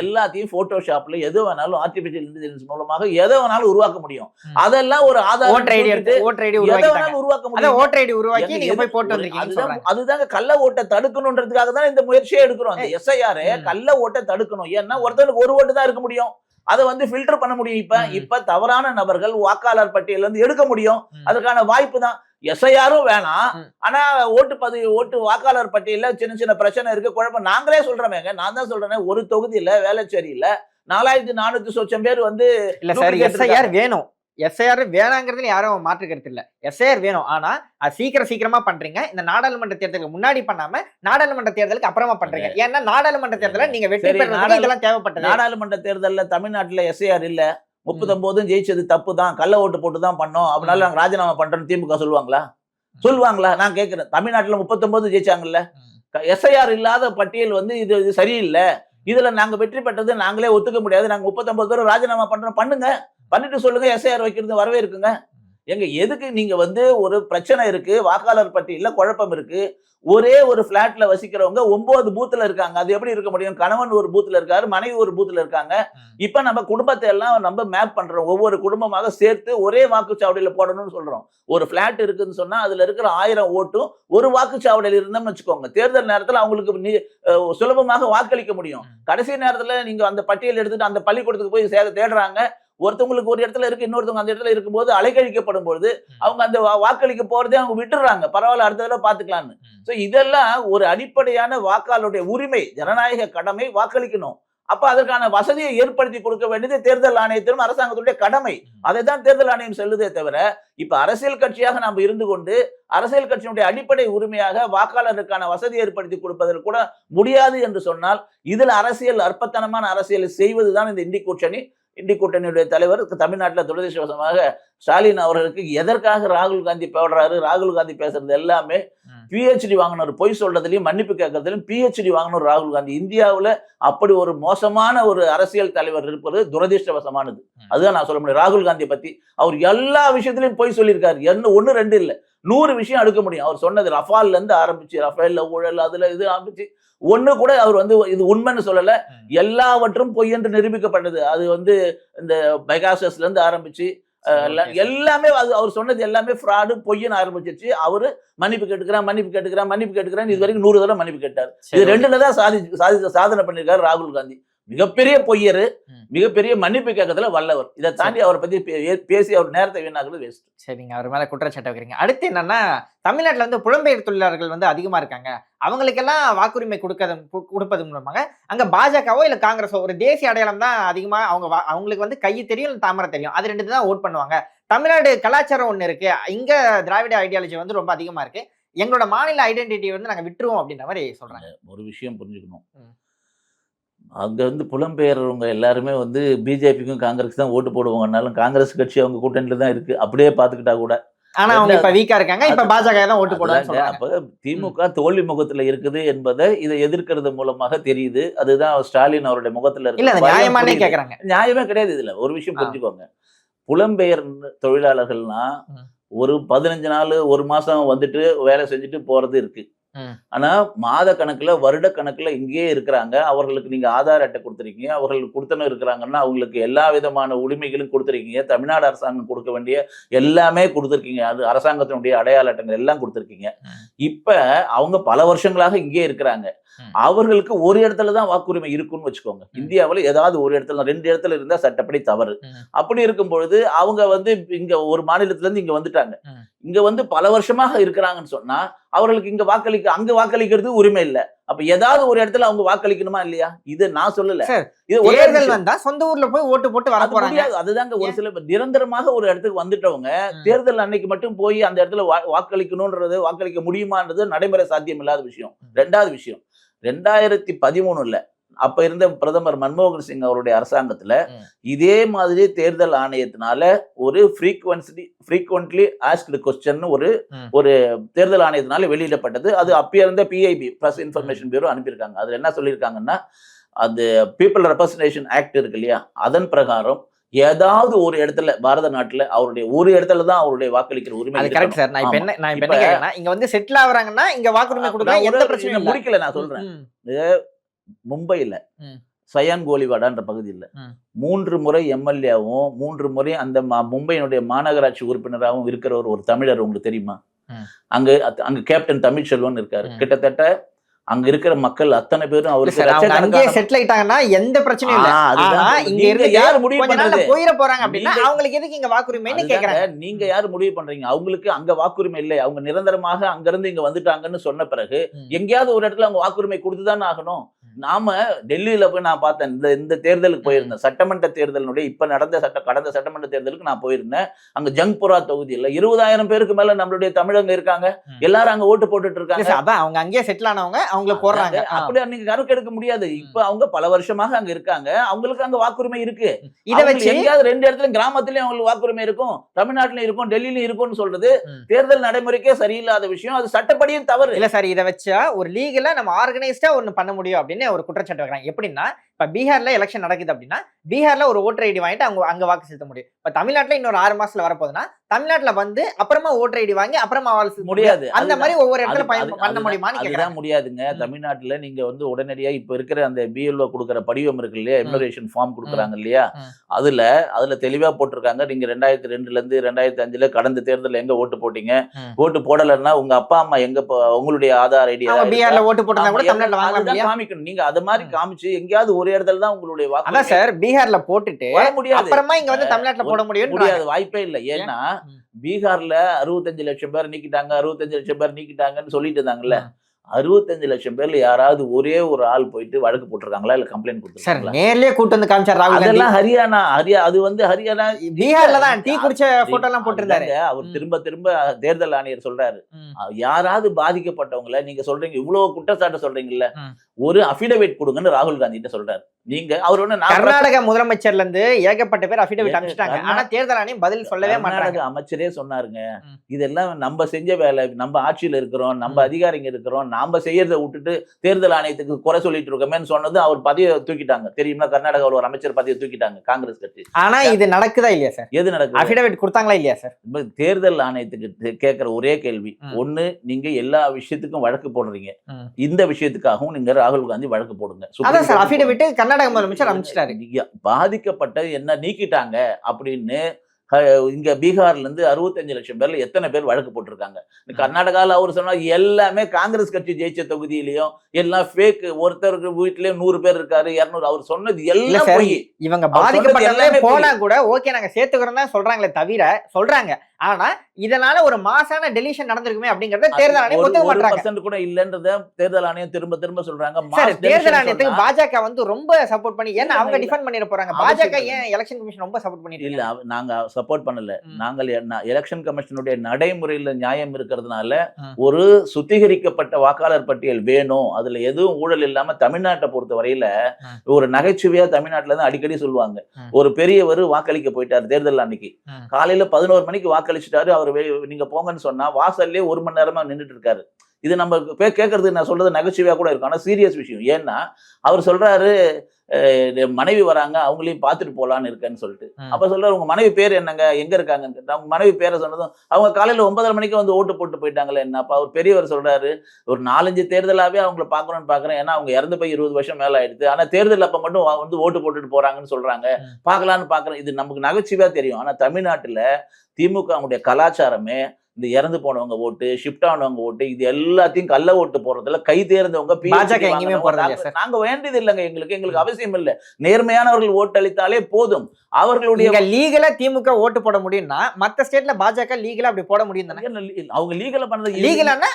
எல்லாத்தையும் போட்டோஷாப்ல எது வேணாலும் ஆர்டிபிஷியல் இன்டெலிஜென்ஸ் மூலமாக எதை வேணாலும் உருவாக்க முடியும். அதெல்லாம் ஒரு ஆதாரம் ஓட்டர் ஐடி எடுத்து ஓட்டர் ஐடி எதை வேணாலும் உருவாக்க முடியும். ஓட்டர் ஐடி உருவாக்கி நீங்க போய் போட்டு சொல்றாங்க. அதுதாங்க கள்ள ஓட்டை தடுக்கணுன்றதுக்காக தான் இந்த முயற்சியே எடுக்கிறோம். அந்த எஸ்ஐஆர். கள்ள ஓட்டை தடுக்கணும். ஏன்னா ஒருத்தருக்கு ஒரு ஓட்டு தான் இருக்க முடியும். அதை வந்து ஃபில்டர் பண்ண முடியும். இப்ப. இப்ப தவறான நபர்கள் வாக்காளர் பட்டியல இருந்து எடுக்க முடியும். அதுக்கான வாய்ப்பு தான். எஸ்ஐஆரும் வேணாம். ஆனா ஓட்டு பதிவு ஓட்டு வாக்காளர் பட்டியல சின்ன சின்ன பிரச்சனை இருக்கு. குழப்பம் நாங்களே சொல்றோமேங்க. நான் தான் சொல்றேன். ஒரு தொகுதியில வேலைச்சேரியில நாலாயிரத்தி நானூத்தி சொச்சம் பேர் வந்து இல்ல சார் duplicate எஸ்ஐஆர் வேணும். எஸ்ஐஆர் வேணாங்கிறதுல யாரும் மாற்று கருத்து இல்ல. எஸ்ஐஆர் வேணும். ஆனா அது சீக்கிரம் சீக்கிரமா பண்றீங்க. இந்த நாடாளுமன்ற தேர்தலுக்கு முன்னாடி பண்ணாம நாடாளுமன்ற தேர்தலுக்கு அப்புறமா பண்றீங்க. ஏன்னா நாடாளுமன்ற தேர்தல நீங்க வெற்றி நாடாளு- இதெல்லாம் தேவைப்பட்டது. நாடாளுமன்ற தேர்தல்ல தமிழ்நாட்டுல எஸ்ஐஆர் இல்ல. முப்பத்தொன்பதும் ஜெயிச்சது தப்பு தான் கள்ள ஓட்டு போட்டு தான் பண்ணோம் அதனால நாங்க ராஜினாமா பண்றோம் திமுக சொல்லுவாங்களா? சொல்லுவாங்களா? நான் கேட்கிறேன். தமிழ்நாட்டுல முப்பத்தொன்பது ஜெயிச்சாங்கல்ல. எஸ்ஐஆர் இல்லாத பட்டியல் வந்து இது இது சரியில்லை. இதுல நாங்க வெற்றி பெற்றது நாங்களே ஒத்துக்க முடியாது. நாங்க முப்பத்தொன்பது பேர் ராஜினாமா பண்றோம். பண்ணுங்க. பண்ணிட்டு சொல்லுங்க எஸ்ஐஆர் வைக்கிறது வரவே இருக்குங்க எங்க எதுக்கு நீங்க வந்து ஒரு பிரச்சனை இருக்கு வாக்காளர் பட்டியல்ல குழப்பம் இருக்கு ஒரே ஒரு பிளாட்ல வசிக்கிறவங்க ஒன்பது பூத்துல இருக்காங்க அது எப்படி இருக்க முடியும்? கணவன் ஒரு பூத்துல இருக்காரு மனைவி ஒரு பூத்துல இருக்காங்க. இப்ப நம்ம குடும்பத்தை எல்லாம் நம்ம மேப் பண்றோம் ஒவ்வொரு குடும்பமாக சேர்த்து ஒரே வாக்குச்சாவடியில போடணும்னு சொல்றோம். ஒரு பிளாட் இருக்குன்னு சொன்னா அதுல இருக்கிற ஆயிரம் ஓட்டும் ஒரு வாக்குச்சாவடியில் இருந்தோம்னு வச்சுக்கோங்க. தேர்தல் நேரத்துல அவங்களுக்கு சுலபமாக வாக்களிக்க முடியும். கடைசி நேரத்துல நீங்க அந்த பட்டியல் எடுத்துட்டு அந்த பள்ளிக்கூடத்துக்கு போய் சே- தேடுறாங்க ஒருத்தவங்களுக்கு ஒரு இடத்துல இருக்கு இன்னொருத்தவங்க அந்த இடத்துல இருக்கும்போது அலைக்கழிக்கப்படும் பொழுது அவங்க அந்த வாக்களிக்க போறதே அவங்க விட்டுறாங்க. பரவாயில்ல அடுத்த தடவை பாத்துக்கலாம்னு. சோ இதெல்லாம் ஒரு அடிப்படையான வாக்காளருடைய உரிமை ஜனநாயக கடமை வாக்களிக்கணும். அப்ப அதற்கான வசதியை ஏற்படுத்தி கொடுக்க வேண்டியது தேர்தல் ஆணையத்திலும் அரசாங்கத்துடைய கடமை. அதை தான் தேர்தல் ஆணையம் சொல்லுதே தவிர இப்ப அரசியல் கட்சியாக நாம் இருந்து கொண்டு அரசியல் கட்சியினுடைய அடிப்படை உரிமையாக வாக்காளருக்கான வசதி ஏற்படுத்தி கொடுப்பதற்கு கூட முடியாது என்று சொன்னால் இதுல அரசியல் அற்பத்தனமான அரசியலை செய்வதுதான் இந்த இந்தி கூட்டணி. இந்தி கூட்டணியுடைய தலைவர் தமிழ்நாட்டில் துரதிருஷ்டவசமாக ஸ்டாலின் அவர்களுக்கு எதற்காக ராகுல் காந்தி போடுறாரு ராகுல் காந்தி பேசுறது எல்லாமே. பிஹெச்டி வாங்கினவர் பொய் சொல்றதுலயும் மன்னிப்பு கேட்கறதுலயும் பிஹெச்டி வாங்கினவர் ராகுல் காந்தி. இந்தியாவுல அப்படி ஒரு மோசமான ஒரு அரசியல் தலைவர் இருப்பது துரதிருஷ்டவசமானது. அதுதான் நான் சொல்ல முடியும். ராகுல் காந்தி பத்தி அவர் எல்லா விஷயத்திலையும் பொய் சொல்லியிருக்காரு. என்ன ஒண்ணு ரெண்டு இல்ல. நூறு விஷயம் எடுக்க முடியும். அவர் சொன்னது ரஃபால்ல இருந்து ஆரம்பிச்சு ரஃபேல்ல ஊழல் அதுல இது ஆரம்பிச்சு ஒண்ணு கூட அவர் வந்து இது உண்மைன்னு சொல்லல. எல்லாவற்றும் பொய் என்று நிரூபிக்கப்பட்டது. அது வந்து இந்த பெகாசஸ்ல இருந்து ஆரம்பிச்சு எல்லாம் அது அவர் சொன்னது எல்லாமே ஃப்ராடு பொய்ன்னு ஆரம்பிச்சிருச்சு. அவரு மன்னிப்பு கேட்டுக்கிறான் மன்னிப்பு கேட்டுக்கிறான் மன்னிப்பு கேட்டுக்கிறான். இது வரைக்கும் நூறு தடவை மன்னிப்பு கேட்டார். இது ரெண்டுல தான் சாதி சாதி சாதனை பண்ணிருக்காரு ராகுல் காந்தி. மிகப்பெரிய பொய்யரு. மிகப்பெரிய மன்னிப்பு கேட்கறதுல வல்லவர். இதை தாண்டி அவரை பத்தி பேசி அவர் நேரத்தை வீணாக்குறது வேஸ்ட் சரிங்க. அவர் மேல குற்றச்சாட்டு வைக்கிறீங்க. அடுத்து என்னன்னா தமிழ்நாட்டுல வந்து புலம்பெயர் தொழிலாளர்கள் வந்து அதிகமா இருக்காங்க. அவங்களுக்கெல்லாம் வாக்குரிமை கொடுக்கறது கொடுப்பது மூலமாக அங்க பாஜகவோ இல்ல காங்கிரஸோ ஒரு தேசிய அடையாளம் தான் அதிகமா அவங்க அவங்களுக்கு வந்து கை தெரியும் இல்ல தாமரை தெரியும். அது ரெண்டு தான் ஓட் பண்ணுவாங்க. தமிழ்நாடு கலாச்சாரம் ஒண்ணு இருக்கு. இங்க திராவிட ஐடியாலஜி வந்து ரொம்ப அதிகமா இருக்கு. எங்களோட மாநில ஐடென்டிட்டி வந்து நாங்க விட்டுருவோம் அப்படின்ற மாதிரி சொல்றாங்க. ஒரு விஷயம் புரிஞ்சுக்கணும். அங்க வந்து புலம்பெயர்றவங்க எல்லாருமே வந்து பிஜேபிக்கும் காங்கிரஸ் தான் ஓட்டு போடுவாங்கனாலும் காங்கிரஸ் கட்சி அவங்க கூட்டணியில தான் இருக்கு. அப்படியே பாத்துக்கிட்டா கூட. ஆனா அவங்க இப்ப வீக்கா இருக்காங்க இப்ப பாஜக தான் ஓட்டு சொல்றாங்க. அப்ப திமுக தோல்வி முகத்துல இருக்குது என்பதை இதை எதிர்க்கிறது மூலமாக தெரியுது. அதுதான் ஸ்டாலின் அவருடைய முகத்துல பயம் நியாயமானே. கேக்குறாங்க. நியாயமே கிடையாது இதுல. ஒரு விஷயம். புரிஞ்சுக்கோங்க. புலம்பெயர் தொழிலாளர்கள்னா. ஒரு பதினஞ்சு நாள் ஒரு மாசம் வந்துட்டு வேலை செஞ்சுட்டு போறது இருக்கு. ஆனா மாத கணக்குல வருட கணக்குல இங்கேயே இருக்கிறாங்க. அவர்களுக்கு நீங்க ஆதார் அட்டை கொடுத்துருக்கீங்க. அவர்களுக்கு கொடுத்தனும் இருக்கிறாங்கன்னா அவங்களுக்கு எல்லா விதமான உரிமைகளும் கொடுத்துருக்கீங்க. தமிழ்நாடு அரசாங்கம் கொடுக்க வேண்டிய எல்லாமே கொடுத்துருக்கீங்க. அது அரசாங்கத்தினுடைய அடையாள அட்டைகள் எல்லாம் கொடுத்துருக்கீங்க. இப்ப அவங்க பல வருஷங்களாக இங்கே இருக்கிறாங்க. அவர்களுக்கு ஒரு இடத்துல தான் வாக்குரிமை இருக்குன்னு வச்சுக்கோங்க. இந்தியாவில் ஏதாவது ஒரு இடத்துல ரெண்டு இடத்துல இருந்தா சட்டப்படி தவறு. அப்படி இருக்கும் பொழுது அவங்க வந்து இங்க ஒரு மாநிலத்துல இருந்து இங்க வந்துட்டாங்க. இங்க வந்து பல வருஷமாக இருக்கிறாங்கன்னு சொன்னா அவர்களுக்கு இங்க வாக்களிக்க அங்க வாக்களிக்கிறது உரிமை இல்ல அப்ப ஏதாவது ஒரு இடத்துல அவங்க வாக்களிக்கணுமா இல்லையா இது நான் சொல்லல இது ஒரே தேர்தல். வந்தா சொந்த ஊர்ல போய் ஓட்டு போட்டு வர போறாங்க முடியாது. அதுதாங்க ஒரு? சில நிரந்தரமாக ஒரு இடத்துக்கு வந்துட்டவங்க. தேர்தல் அன்னைக்கு மட்டும் போய் அந்த இடத்துல வா- வாக்களிக்கணும்ன்றது வாக்களிக்க முடியுமான்றது நடைமுறை சாத்தியம் இல்லாத விஷயம். ரெண்டாவது விஷயம் ரெண்டாயிரத்தி பதிமூணுல அப்ப இருந்த பிரதமர் மன்மோகன் சிங் அவருடைய அரசாங்கத்துல. இதே மாதிரி தேர்தல் ஆணையத்தினால ஒரு ஃப்ரீக்வன்சி ஃப்ரீக்வெண்ட்லி ஆஸ்க்டு கொஸ்டின் ஒரு. ஒரு தேர்தல் ஆணையத்தினால வெளியிடப்பட்டது அது அப்ப இருந்த பிஐபி பிரஸ் இன்ஃபர்மேஷன் பியூரோ அனுப்பியிருக்காங்க அதுல என்ன சொல்லியிருக்காங்கன்னா அது பீப்புள் ரெப்ரசன்டேஷன் ஆக்ட் இருக்கு இல்லையா அதன் பிரகாரம் ஏதாவது ஒரு இடத்துல பாரத நாட்டுல அவருடைய ஒரு இடத்துல தான் அவருடைய வாக்களிக்கிற உரிமை. கரெக்ட் சார் நான் இப்ப. என்ன நான் இப்ப என்ன இங்க வந்து செட்டில் ஆகுறாங்கன்னா இங்க வாக்குரிமை ஒரு- எந்த பிரச்சனையும் முடிக்கல நான் சொல்றேன் மும்பையில. சயான் கோலிவாடான்ற பகுதியில். மூன்று முறை எம்எல்ஏவும் மூன்று முறை அந்த மும்பையினுடைய மாநகராட்சி உறுப்பினராகவும் இருக்கிற ஒரு தமிழர் உங்களுக்கு தெரியுமா. அங்க அங்க கேப்டன் தமிழ்ச்செல்வன் இருக்காரு. கிட்டத்தட்ட அங்க இருக்கிற மக்கள் அத்தனை பேரும் அவருக்கு அங்கேயே செட்டில் ஆயிட்டாங்கன்னா எந்த பிரச்சனையும் இல்ல. இங்க இருந்து யாரு முடிவு பண்றது போயிட போறாங்க அப்படின்னா அவங்களுக்கு எதுக்கு இங்க வாக்குரிமைன்னு கேக்குறாங்க நீங்க யாரு முடிவு பண்றீங்க அவங்களுக்கு அங்க வாக்குரிமை இல்லை அவங்க நிரந்தரமாக அங்க இருந்து இங்க வந்துட்டாங்கன்னு சொன்ன பிறகு. எங்கேயாவது ஒரு இடத்துல அவங்க வாக்குரிமை கொடுத்துதானே ஆகணும். நாம டெல்லியில போய் நான் பார்த்தேன். இந்த இந்த தேர்தலுக்கு போயிருந்தேன். சட்டமன்ற தேர்தலினுடைய இப்ப நடந்த சட்ட கடந்த சட்டமன்ற தேர்தலுக்கு நான் போயிருந்தேன். அங்க ஜங்புரா தொகுதியில் இருபதாயிரம் பேருக்கு மேல நம்மளுடைய தமிழங்க இருக்காங்க. எல்லாரும் அங்க ஓட்டு போட்டுட்டு இருக்காங்க. அதான் அவங்க அங்கேயே செட்டில் ஆனவங்க அவங்கள போடுறாங்க. அப்படி நீங்க கணக்கு எடுக்க முடியாது. இப்ப அவங்க பல வருஷமாக அங்க இருக்காங்க. அவங்களுக்கு அங்க வாக்குரிமை இருக்கு. இத வச்சு எங்கேயாவது ரெண்டு இடத்துல கிராமத்துலயும் அவங்களுக்கு வாக்குரிமை இருக்கும். தமிழ்நாட்டுலயும் இருக்கும் டெல்லியிலும் இருக்கும்னு சொல்றது. தேர்தல் நடைமுறைக்கே சரியில்லாத விஷயம். அது சட்டப்படியும் தவறு. இல்ல சார் இத வச்சா ஒரு லீகலா நம்ம ஆர்கனைஸ்டா ஒண்ணு பண்ண முடியும் அப்படின்னு ஒரு குற்றச்சாட்டு வைக்கிறாங்க. எப்படின்னா இப்ப பீகார்ல எலெக்ஷன் நடக்குது அப்படின்னா பீகார்ல ஒரு ஓட்டர் ஐடி வாங்கிட்டு அவங்க அங்க வாக்கு செலுத்த முடியும். இப்ப தமிழ்நாட்டுல இன்னொரு ஆறு மாசத்துல வரப்போகுதுன்னா தமிழ்நாட்டுல வந்து அப்புறமா ஓட்டர் ஐடி வாங்கி அப்புறமா வாக்கு முடியாது. அந்த. மாதிரி ஒவ்வொரு இடத்துல பண்ண அதுதான். முடியாதுங்க. தமிழ்நாட்டுல நீங்க வந்து உடனடியா இப்ப இருக்கிற அந்த பிஎல்ஓ கொடுக்குற படிவம் இருக்கு இல்லையா? எம்னரேஷன் ஃபார்ம் கொடுக்குறாங்க இல்லையா. அதுல அதுல தெளிவா போட்டிருக்காங்க. நீங்க ரெண்டாயிரத்தி ரெண்டுல இருந்து ரெண்டாயிரத்தி அஞ்சுல கடந்த தேர்தல்ல எங்க ஓட்டு போட்டீங்க. ஓட்டு போடலைன்னா உங்க அப்பா அம்மா எங்க உங்களுடைய ஆதார் ஐடி ஓட்டு இல்லையா காமிக்கணும். நீங்க அது மாதிரி. காமிச்சு எங்கேயாவது ஒரு இடத்துல தான் உங்களுடைய வாக்கு சார் பீகார்ல போட்டுட்டு முடியாது. அப்புறமா இங்க வந்து தமிழ்நாட்டுல போட முடியும் முடியாது வாய்ப்பே இல்லை. ஏன்னா. பீகார்ல அறுபத்தஞ்சு லட்சம் பேர் நீக்கிட்டாங்க அறுபத்தஞ்சு லட்சம் பேர் நீக்கிட்டாங்கன்னு சொல்லிட்டு இருந்தாங்கல்ல. அறுபத்தஞ்சு லட்சம் பேர்ல யாராவது ஒரே ஒரு ஆள் போயிட்டு வழக்கு போட்டிருக்காங்களா? இல்ல கம்ப்ளைண்ட் சார் கொடுத்துருக்காங்களா? நேர்லயே கூட்டு வந்து காமிச்சார் ராகுல் அதெல்லாம் ஹரியானா ஹரியா அது வந்து ஹரியானா பீகார்ல தான் டீ குடிச்ச போட்டோ எல்லாம் போட்டிருந்தாரு. அவர். திரும்ப திரும்ப தேர்தல் ஆணையர் சொல்றாரு. யாராவது பாதிக்கப்பட்டவங்கள நீங்க சொல்றீங்க இவ்வளவு குற்றச்சாட்டு சொல்றீங்கல்ல. ஒரு அபிடவிட் கொடுங்கன்னு ராகுல் காந்தி கிட்ட சொல்றாரு. நீங்க அவர் ஒண்ணு கர்நாடக முதலமைச்சர்ல இருந்து ஏகப்பட்ட பேர் அபிடவிட் கர்நா- ஆனா தேர்தல் ஆணையம் பதில் சொல்லவே மாட்டாங்க அமைச்சரே சொன்னாருங்க. இதெல்லாம் நம்ம செஞ்ச வேலை நம்ம ஆட்சியில இருக்கிறோம் நம்ம. அதிகாரிங்க இருக்கிறோம் நாம செய்யறதை விட்டுட்டு தேர்தல் ஆணையத்துக்கு குறை சொல்லிட்டு இருக்கோமேன்னு சொன்னது அவர் பதவியை தூக்கிட்டாங்க. தெரியுமா கர்நாடகாவில் ஒரு அமைச்சர் பதவியை தூக்கிட்டாங்க காங்கிரஸ் கட்சி. ஆனா இது நடக்குதா இல்லையா சார்? எது நடக்குது? அபிடவிட் கொடுத்தாங்களா இல்லையா சார்? தேர்தல் ஆணையத்துக்கு கேட்கிற ஒரே கேள்வி. ஒண்ணு நீங்க எல்லா விஷயத்துக்கும் வழக்கு போடுறீங்க. இந்த விஷயத்துக்காகவும் நீங்க ராகுல் காந்தி வழக்கு போடுங்க. அபிடவிட் கர்நாடக முதலமைச்சர் அனுப்பிச்சிட்டாரு. நீங்க பாதிக்கப்பட்ட என்ன நீக்கிட்டாங்க அப்படின்னு இங்க பீகார்ல இருந்து அறுபத்தஞ்சு லட்சம் பேர்ல எத்தனை பேர் வழக்கு போட்டிருக்காங்க? கர்நாடகாவில் அவர் சொன்னா எல்லாமே காங்கிரஸ் கட்சி ஜெயிச்ச தொகுதியிலையும் எல்லாம் ஃபேக் ஒருத்தருக்கு வீட்லயே நூறு பேர் இருக்காரு இருநூறு அவர் சொன்னது எல்லாம் போய். இவங்க பாதிக்கப்பட்டவங்களே எல்லாமே போனா கூட ஓகே நாங்க சேர்த்துக்கிறோம் தான் சொல்றாங்களே தவிர சொல்றாங்க. ஆனா இதனால ஒரு மாசான டெலிஷன் நடந்திருக்குமே அப்படிங்கறத தேர்தல் ஆணையம் ஒத்துக்க மாட்டாங்க கூட இல்லன்றத தேர்தல் ஆணையம் திரும்ப திரும்ப சொல்றாங்க தேர்தல் ஆணையத்துக்கு பாஜக வந்து ரொம்ப சப்போர்ட் பண்ணி ஏன்னா அவங்க. டிஃபெண்ட் பண்ணிட போறாங்க பாஜக. ஏன் எலெக்ஷன் கமிஷன் ரொம்ப சப்போர்ட் பண்ணிட்டு இல்ல நாங்க சப்போர்ட் பண்ணல. நாங்கள் எலெக்ஷன் கமிஷனுடைய நடைமுறையில நியாயம் இருக்கிறதுனால. ஒரு சுத்திகரிக்கப்பட்ட வாக்காளர் பட்டியல் வேணும் அதுல எதுவும் ஊழல் இல்லாம தமிழ்நாட்டை பொறுத்த வரையில. ஒரு நகைச்சுவையா தமிழ்நாட்டுல இருந்து அடிக்கடி சொல்லுவாங்க. ஒரு பெரியவர் வாக்களிக்க போயிட்டார் தேர்தல் அன்னைக்கு. காலையில பதினோரு மணிக்கு வாக்களிச்சுட்டாரு அவர் நீங்க போங்கன்னு சொன்னா வாசல்லே ஒரு மணி நேரமா நின்றுட்டு இருக்காரு. இது நம்ம பே- கேட்கறது நான் சொல்றது நகைச்சுவையா கூட இருக்கும். ஆனா சீரியஸ் விஷயம். ஏன்னா அவர் என் மனைவி வராங்க அவங்களையும் பார்த்துட்டு போலான்னு இருக்கேன்னு சொல்லிட்டு. அப்ப சொல்றாரு உங்க மனைவி பேர் என்னங்க? எங்க இருக்காங்கன்னு கேட்டா, அவங்க மனைவி பேரை சொன்னதும் அவங்க காலையில ஒன்பதரை மணிக்கு வந்து ஓட்டு போட்டு போயிட்டாங்களே என்ன? அப்ப அவர் பெரியவர் சொல்றாரு ஒரு நாலஞ்சு தேர்தலாவே அவங்கள பாக்கணும்னு பாக்குறேன். ஏன்னா அவங்க இறந்து போய் இருபது வருஷம் மேல ஆயிடுது. ஆனா தேர்தல் அப்ப மட்டும் வந்து ஓட்டு போட்டுட்டு போறாங்கன்னு சொல்றாங்க. ம். பார்க்கலான்னு பாக்குறேன். இது நமக்கு நகைச்சுவையா தெரியும். ஆனா தமிழ்நாட்டுல திமுக உடைய கலாச்சாரமே இந்த இறந்து போனவங்க ஓட்டு ஷிஃப்ட் ஆனவங்க ஓட்டு இது எல்லாத்தையும் கள்ள ஓட்டு போடுறதுல கை தேர்ந்தவங்க நாங்க- வேண்டியது இல்லைங்க எங்களுக்கு எங்களுக்கு அவசியம் இல்லை. நேர்மையானவர்கள் ஓட்டளித்தாலே போதும். அவர்களுடைய லீகலா திமுக ஓட்டு போட முடியும்னா மத்த ஸ்டேட்ல பாஜக லீகலா அப்படி போட முடியும் அவங்க லீகல பண்ணது லீகலானா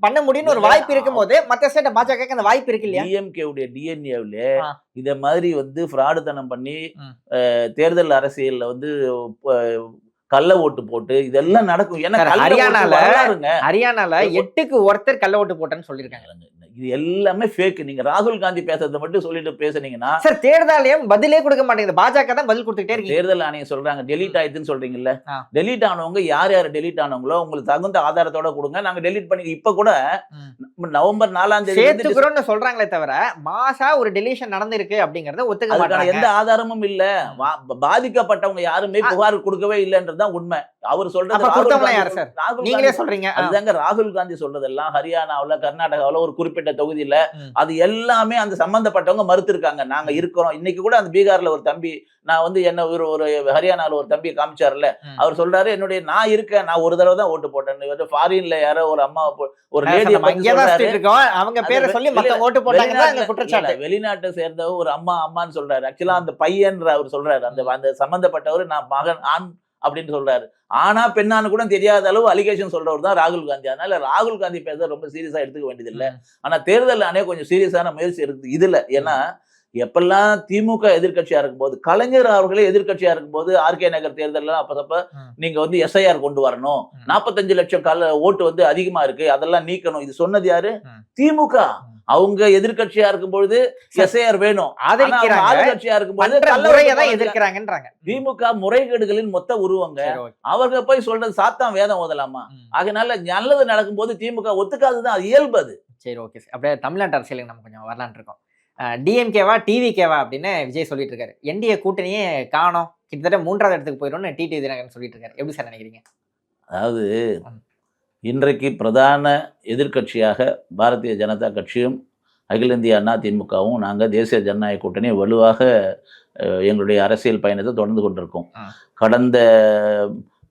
பண்ண முடியும்னு ஒரு வாய்ப்பு இருக்கும் போது மத்த ஸ்டேட் பாஜக அந்த வாய்ப்பு இருக்கு இல்லையா? டிஎம்கே உடைய டிஎன்ஏவில். இத மாதிரி வந்து ஃப்ராடுத்தனம் பண்ணி ம். அஹ், தேர்தல் அரசியல்ல வந்து கள்ள ஓட்டு போட்டு இதெல்லாம் நடக்கும். ஏன்னா ஹரியானால. ஹரியானால எட்டுக்கு ஒருத்தர் கள்ள ஓட்டு போட்டேன்னு சொல்லியிருக்காங்க. இது எல்லாமே ஃபேக் நீங்க ராகுல் காந்தி பேசுறதை மட்டும் சொல்லிட்டு பேசுனீங்கன்னா சார் தேர்தல் ஆணையம் பதிலே கொடுக்க மாட்டேங்குது. பாஜக தான் பதில் கொடுத்துக்கிட்டே இருக்கு தேர்தல் ஆணையம் சொல்றாங்க. டெலீட் ஆயிடுச்சுன்னு சொல்றீங்கல்ல. டெலீட் ஆனவங்க யார் யார் டெலீட் ஆனவங்களோ உங்களுக்கு தகுந்த ஆதாரத்தோட கொடுங்க. நாங்க டெலீட் பண்ணி இப்ப கூட நவம்பர் நாலாம் தேதி சேர்த்துக்கிறோம்னு சொல்றாங்களே தவிர மாசா ஒரு டெலிஷன் நடந்திருக்கு அப்படிங்கறத ஒத்துக்க மாட்டாங்க. எந்த ஆதாரமும் இல்ல. பாதிக்கப்பட்டவங்க யாருமே. புகார் கொடுக்கவே இல்லைன்றதுதான் உண்மை. அவர் சொல்றது யாரு சார்? நீங்களே சொல்றீங்க. அதுதாங்க ராகுல் காந்தி சொல்றதெல்லாம் ஹரியானாவுல கர்நாடகாவுல ஒரு குறிப்பிட்ட தொகுதியில. அது எல்லாமே அந்த சம்பந்தப்பட்டவங்க மறுத்திருக்காங்க. நாங்க இருக்கிறோம். இன்னைக்கு கூட அந்த பீகார்ல ஒரு தம்பி நான் வந்து என்ன ஒரு ஒரு ஹரியானால ஒரு தம்பி காமிச்சார்ல. அவர் சொல்றாரு என்னுடைய நான் இருக்கேன். நான் ஒரு தடவை தான் ஓட்டு போட்டேன். ஃபாரின்ல யாரோ ஒரு அம்மா ஒரு அவங்க பேரை சொல்லி ஓட்டு போட்டாங்க. வெளிநாட்டை சேர்ந்த ஒரு அம்மா அம்மான்னு சொல்றாரு. ஆக்சுவலா அந்த பையன்ற அவர் சொல்றாரு. அந்த அந்த சம்பந்தப்பட்டவர் நான் மகன் ஆண் அப்படின்னு சொல்றாரு. ஆனா பெண்ணான்னு கூட தெரியாத அளவு அலிகேஷன் சொல்றவர் தான் ராகுல் காந்தி. அதனால ராகுல் காந்தி பேச ரொம்ப சீரியஸா எடுத்துக்க வேண்டியது இல்ல ஆனா தேர்தல் ஆணையம் கொஞ்சம் சீரியஸான முயற்சி இருக்குது. இதுல ஏன்னா எப்பெல்லாம் திமுக எதிர்க்கட்சியா இருக்கும்போது கலைஞர் அவர்களே எதிர்க்கட்சியா இருக்கும்போது ஆர்கே நகர் தேர்தல்ல அப்பதப்ப. நீங்க வந்து எஸ்ஐஆர் கொண்டு வரணும். நாற்பத்தஞ்சு லட்சம் கல ஓட்டு வந்து அதிகமா இருக்கு. அதெல்லாம் நீக்கணும். இது சொன்னது யாரு. திமுக. அவங்க எதிர்க்கட்சியா இருக்கும் பொழுது எஸ்ஐஆர் வேணும். ஆளுங்கட்சியா தான் போடுறது. எதிர்க்கிறாங்கன்றாங்க. திமுக முறைகேடுகளின் மொத்த உருவங்க. அவங்க போய் சொல்றது சாத்தாம் வேதம் ஓதலாமா. அதனால நல்லது நடக்கும்போது திமுக ஒத்துக்காததுதான் அது இயல்பு அது. சரி ஓகே. சார் அப்படியே தமிழ்நாட்டு அரசியலுக்கு நம்ம கொஞ்சம் வரலான்னு இருக்கோம். டிஎம்கேவா டிவிகேவா அப்படின்னு விஜய் சொல்லிட்டு இருக்காரு. என்டிஏ கூட்டணியே காணோம். கிட்டத்தட்ட மூன்றாவது இடத்துக்கு போயிடும்னு டிடி தினகரன் சொல்லிட்டு இருக்காரு. எப்படி சார் நினைக்கிறீங்க? அதாவது. இன்றைக்கு பிரதான எதிர்க்கட்சியாக பாரதிய ஜனதா கட்சியும் அகில இந்திய அண்ணா திமுகவும் நாங்கள் தேசிய ஜனநாயக கூட்டணி வலுவாக எங்களுடைய அரசியல் பயணத்தை தொடர்ந்து கொண்டிருக்கோம். கடந்த